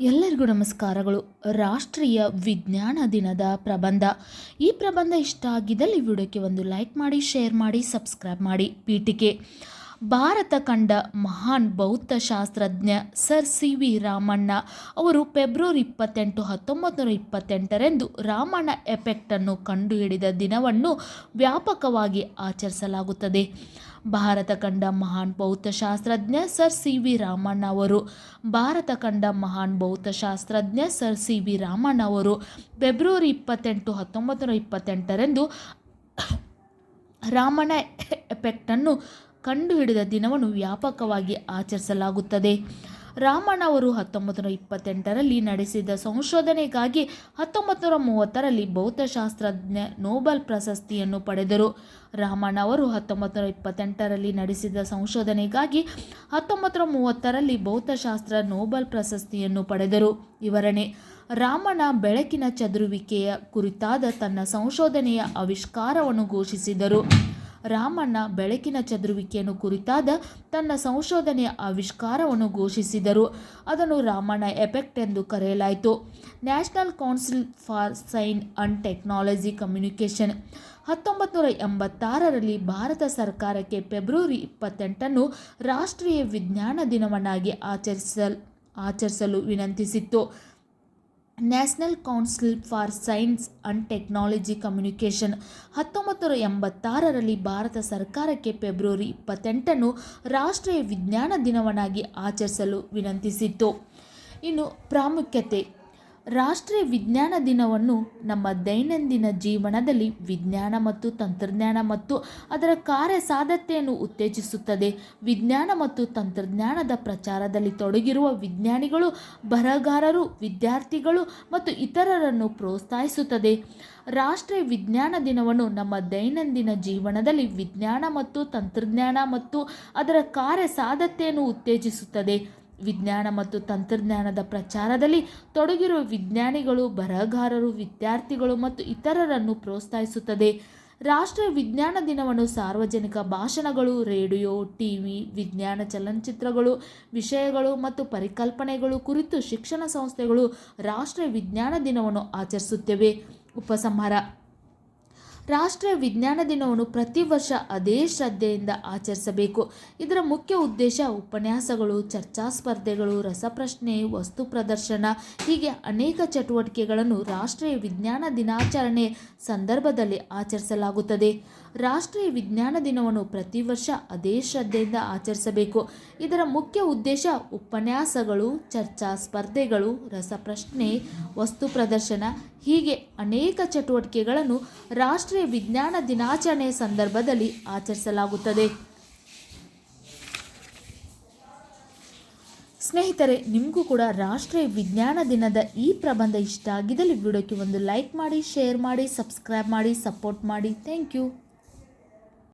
ಎಲ್ಲರಿಗೂ ನಮಸ್ಕಾರಗಳು. ರಾಷ್ಟ್ರೀಯ ವಿಜ್ಞಾನ ದಿನದ ಪ್ರಬಂಧ. ಈ ಪ್ರಬಂಧ ಇಷ್ಟ ಆಗಿದ್ದಲ್ಲಿ ವಿಡಿಯೋಕ್ಕೆ ಒಂದು ಲೈಕ್ ಮಾಡಿ, ಶೇರ್ ಮಾಡಿ, ಸಬ್ಸ್ಕ್ರೈಬ್ ಮಾಡಿ. ಪೀಠಿಕೆ. ಭಾರತ ಕಂಡ ಮಹಾನ್ ಭೌತಶಾಸ್ತ್ರಜ್ಞ ಸರ್ ಸಿ ವಿ ರಾಮಣ್ಣ. ಅವರು ಫೆಬ್ರವರಿ ಇಪ್ಪತ್ತೆಂಟು ಹತ್ತೊಂಬತ್ತು ನೂರ ಇಪ್ಪತ್ತೆಂಟರಂದು ರಾಮಣ್ಣ ಎಫೆಕ್ಟನ್ನು ಕಂಡುಹಿಡಿದ ದಿನವನ್ನು ವ್ಯಾಪಕವಾಗಿ ಆಚರಿಸಲಾಗುತ್ತದೆ. ಭಾರತ ಕಂಡ ಮಹಾನ್ ಭೌತಶಾಸ್ತ್ರಜ್ಞ ಸರ್ ಸಿ ವಿ ರಾಮಣ್ಣ ಅವರು. ಭಾರತ ಕಂಡ ಮಹಾನ್ ಭೌತಶಾಸ್ತ್ರಜ್ಞ ಸರ್ ಸಿ ವಿ ರಾಮಣ್ಣ ಅವರು ಫೆಬ್ರವರಿ ಇಪ್ಪತ್ತೆಂಟು ಹತ್ತೊಂಬತ್ತು ನೂರ ಇಪ್ಪತ್ತೆಂಟರಂದು ರಾಮಣ್ಣ ಎಫೆಕ್ಟನ್ನು ಕಂಡುಹಿಡಿದ ದಿನವನ್ನು ವ್ಯಾಪಕವಾಗಿ ಆಚರಿಸಲಾಗುತ್ತದೆ. ರಾಮಣ್ಣ ಅವರು ಹತ್ತೊಂಬತ್ತು ನೂರ ಇಪ್ಪತ್ತೆಂಟರಲ್ಲಿ ನಡೆಸಿದ ಸಂಶೋಧನೆಗಾಗಿ ಹತ್ತೊಂಬತ್ತು ನೂರ ಮೂವತ್ತರಲ್ಲಿ ಭೌತಶಾಸ್ತ್ರಜ್ಞ ನೋಬೆಲ್ ಪ್ರಶಸ್ತಿಯನ್ನು ಪಡೆದರು. ರಾಮಣ್ಣ ಅವರು ಹತ್ತೊಂಬತ್ತು ನೂರ ಇಪ್ಪತ್ತೆಂಟರಲ್ಲಿ ನಡೆಸಿದ ಸಂಶೋಧನೆಗಾಗಿ ಹತ್ತೊಂಬತ್ತು ನೂರ ಮೂವತ್ತರಲ್ಲಿ ಭೌತಶಾಸ್ತ್ರ ನೋಬೆಲ್ ಪ್ರಶಸ್ತಿಯನ್ನು ಪಡೆದರು. ವಿವರಣೆ, ರಾಮಣ್ಣ ಬೆಳಕಿನ ಚದುರುವಿಕೆಯ ಕುರಿತಾದ ತನ್ನ ಸಂಶೋಧನೆಯ ಆವಿಷ್ಕಾರವನ್ನು ಘೋಷಿಸಿದರು. ರಾಮಣ್ಣ ಬೆಳಕಿನ ಚದುರುವಿಕೆಯನ್ನು ಕುರಿತಾದ ತನ್ನ ಸಂಶೋಧನೆಯ ಆವಿಷ್ಕಾರವನ್ನು ಘೋಷಿಸಿದರು. ಅದನ್ನು ರಾಮಣ್ಣ ಎಫೆಕ್ಟ್ ಎಂದು ಕರೆಯಲಾಯಿತು. National council for science and technology communication ಹತ್ತೊಂಬತ್ತು ನೂರ ಎಂಬತ್ತಾರರಲ್ಲಿ ಭಾರತ ಸರ್ಕಾರಕ್ಕೆ ಫೆಬ್ರವರಿ ಇಪ್ಪತ್ತೆಂಟನ್ನು ರಾಷ್ಟ್ರೀಯ ವಿಜ್ಞಾನ ದಿನವನ್ನಾಗಿ ಆಚರಿಸಲ್, ಆಚರಿಸಲು ವಿನಂತಿಸಿತ್ತು. National council for science and technology communication ಹತ್ತೊಂಬತ್ತು ನೂರ ಎಂಬತ್ತಾರರಲ್ಲಿ ಭಾರತ ಸರ್ಕಾರಕ್ಕೆ ಫೆಬ್ರವರಿ ಇಪ್ಪತ್ತೆಂಟನ್ನು ರಾಷ್ಟ್ರೀಯ ವಿಜ್ಞಾನ ದಿನವನ್ನಾಗಿ ಆಚರಿಸಲು ವಿನಂತಿಸಿತ್ತು. ಇನ್ನು ಪ್ರಾಮುಖ್ಯತೆ ರಾಷ್ಟ್ರೀಯ ವಿಜ್ಞಾನ ದಿನವನ್ನು ನಮ್ಮ ದೈನಂದಿನ ಜೀವನದಲ್ಲಿ ವಿಜ್ಞಾನ ಮತ್ತು ತಂತ್ರಜ್ಞಾನ ಮತ್ತು ಅದರ ಕಾರ್ಯಸಾಧ್ಯತೆಯನ್ನು ಉತ್ತೇಜಿಸುತ್ತದೆ. ವಿಜ್ಞಾನ ಮತ್ತು ತಂತ್ರಜ್ಞಾನದ ಪ್ರಚಾರದಲ್ಲಿ ತೊಡಗಿರುವ ವಿಜ್ಞಾನಿಗಳು, ಬರಹಗಾರರು, ವಿದ್ಯಾರ್ಥಿಗಳು ಮತ್ತು ಇತರರನ್ನು ಪ್ರೋತ್ಸಾಹಿಸುತ್ತದೆ. ರಾಷ್ಟ್ರೀಯ ವಿಜ್ಞಾನ ದಿನವನ್ನು ನಮ್ಮ ದೈನಂದಿನ ಜೀವನದಲ್ಲಿ ವಿಜ್ಞಾನ ಮತ್ತು ತಂತ್ರಜ್ಞಾನ ಮತ್ತು ಅದರ ಕಾರ್ಯಸಾಧ್ಯತೆಯನ್ನು ಉತ್ತೇಜಿಸುತ್ತದೆ. ವಿಜ್ಞಾನ ಮತ್ತು ತಂತ್ರಜ್ಞಾನದ ಪ್ರಚಾರದಲ್ಲಿ ತೊಡಗಿರುವ ವಿಜ್ಞಾನಿಗಳು, ಬರಹಗಾರರು, ವಿದ್ಯಾರ್ಥಿಗಳು ಮತ್ತು ಇತರರನ್ನು ಪ್ರೋತ್ಸಾಹಿಸುತ್ತದೆ. ರಾಷ್ಟ್ರೀಯ ವಿಜ್ಞಾನ ದಿನವನ್ನು ಸಾರ್ವಜನಿಕ ಭಾಷಣಗಳು, ರೇಡಿಯೋ, ಟಿವಿ, ವಿಜ್ಞಾನ ಚಲನಚಿತ್ರಗಳು, ವಿಷಯಗಳು ಮತ್ತು ಪರಿಕಲ್ಪನೆಗಳು ಕುರಿತು ಶಿಕ್ಷಣ ಸಂಸ್ಥೆಗಳು ರಾಷ್ಟ್ರೀಯ ವಿಜ್ಞಾನ ದಿನವನ್ನು ಆಚರಿಸುತ್ತವೆ. ಉಪಸಂಹಾರ ರಾಷ್ಟ್ರೀಯ ವಿಜ್ಞಾನ ದಿನವನ್ನು ಪ್ರತಿ ವರ್ಷ ಅದೇ ಶ್ರದ್ಧೆಯಿಂದ ಆಚರಿಸಬೇಕು. ಇದರ ಮುಖ್ಯ ಉದ್ದೇಶ ಉಪನ್ಯಾಸಗಳು, ಚರ್ಚಾ ಸ್ಪರ್ಧೆಗಳು, ರಸಪ್ರಶ್ನೆ, ವಸ್ತು ಪ್ರದರ್ಶನ, ಹೀಗೆ ಅನೇಕ ಚಟುವಟಿಕೆಗಳನ್ನು ರಾಷ್ಟ್ರೀಯ ವಿಜ್ಞಾನ ದಿನಾಚರಣೆ ಸಂದರ್ಭದಲ್ಲಿ ಆಚರಿಸಲಾಗುತ್ತದೆ. ರಾಷ್ಟ್ರೀಯ ವಿಜ್ಞಾನ ದಿನವನ್ನು ಪ್ರತಿ ವರ್ಷ ಅದೇ ಶ್ರದ್ಧೆಯಿಂದ ಆಚರಿಸಬೇಕು. ಇದರ ಮುಖ್ಯ ಉದ್ದೇಶ ಉಪನ್ಯಾಸಗಳು, ಚರ್ಚಾ ಸ್ಪರ್ಧೆಗಳು, ರಸಪ್ರಶ್ನೆ, ವಸ್ತು ಪ್ರದರ್ಶನ, ಹೀಗೆ ಅನೇಕ ಚಟುವಟಿಕೆಗಳನ್ನು ರಾಷ್ಟ್ರೀಯ ವಿಜ್ಞಾನ ದಿನಾಚರಣೆಯ ಸಂದರ್ಭದಲ್ಲಿ ಆಚರಿಸಲಾಗುತ್ತದೆ. ಸ್ನೇಹಿತರೆ, ನಿಮಗೂ ಕೂಡ ರಾಷ್ಟ್ರೀಯ ವಿಜ್ಞಾನ ದಿನದ ಈ ಪ್ರಬಂಧ ಇಷ್ಟ ಆಗಿದ್ದಲ್ಲಿ ವಿಡಿಯೋಕ್ಕೆ ಒಂದು ಲೈಕ್ ಮಾಡಿ, ಶೇರ್ ಮಾಡಿ, ಸಬ್ಸ್ಕ್ರೈಬ್ ಮಾಡಿ, ಸಪೋರ್ಟ್ ಮಾಡಿ. Thank you.